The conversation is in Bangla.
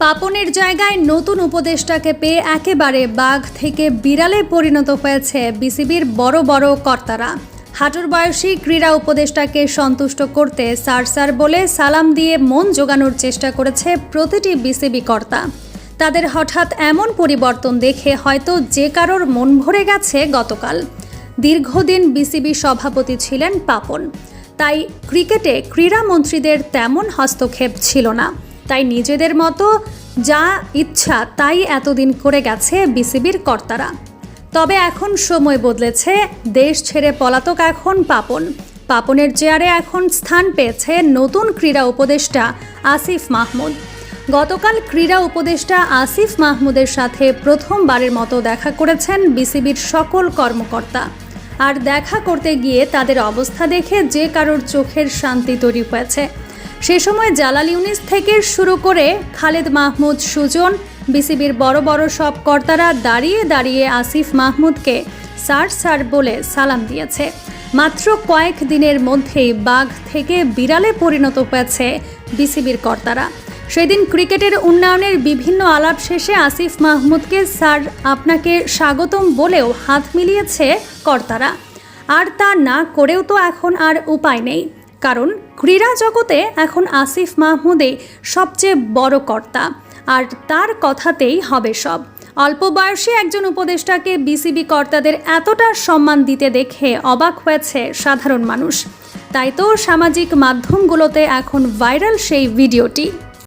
পাপনের জায়গায় নতুন উপদেষ্টাকে পেয়ে একেবারে বাঘ থেকে বিড়ালে পরিণত হয়েছে বিসিবির বড় বড় কর্তারা। হাঁটুর বয়সী ক্রীড়া উপদেষ্টাকে সন্তুষ্ট করতে স্যার স্যার বলে সালাম দিয়ে মন জোগানোর চেষ্টা করেছে প্রতিটি বিসিবি কর্তা। তাদের হঠাৎ এমন পরিবর্তন দেখে হয়তো যে কারোর মন ভরে গেছে গতকাল। দীর্ঘদিন বিসিবি সভাপতি ছিলেন পাপন। তাই ক্রিকেটে ক্রীড়ামন্ত্রীদের তেমন হস্তক্ষেপ ছিল না। তাই নিজেদের মতো যা ইচ্ছা তাই এতদিন করে গেছে বিসিবির কর্তারা। তবে এখন সময় বদলেছে, দেশ ছেড়ে পলাতক এখন পাপন। পাপনের চেয়ারে এখন স্থান পেয়েছে নতুন ক্রীড়া উপদেষ্টা আসিফ মাহমুদ। গতকাল ক্রীড়া উপদেষ্টা আসিফ মাহমুদের সাথে প্রথমবারের মতো দেখা করেছেন বিসিবির সকল কর্মকর্তা। আর দেখা করতে গিয়ে তাদের অবস্থা দেখে যে কারোর চোখের শান্তি তৈরি হয়েছে। সে সময় জালাল ইউনিস থেকে শুরু করে খালেদ মাহমুদ সুজন, বিসিবির বড় বড় সব কর্তারা দাঁড়িয়ে দাঁড়িয়ে আসিফ মাহমুদকে স্যার স্যার বলে সালাম দিয়েছে। মাত্র কয়েক দিনের মধ্যেই বাঘ থেকে বিড়ালে পরিণত হয়েছে বিসিবির কর্তারা। সেদিন ক্রিকেটের উন্নয়নের বিভিন্ন আলাপ শেষে আসিফ মাহমুদকে স্যার আপনাকে স্বাগতম বলেও হাত মিলিয়েছে কর্তারা। আর তা না করেও তো এখন আর উপায় নেই। কারণ ক্রীড়া জগতে এখন আসিফ মাহমুদই সবচেয়ে বড় কর্তা। আর তার কথাতেই হবে সব। অল্প বয়সী একজন উপদেষ্টাকে বিসিবি কর্তাদের এতটা সম্মান দিতে দেখে অবাক হয়েছে সাধারণ মানুষ। তাই তো সামাজিক মাধ্যমগুলোতে এখন ভাইরাল সেই ভিডিওটি।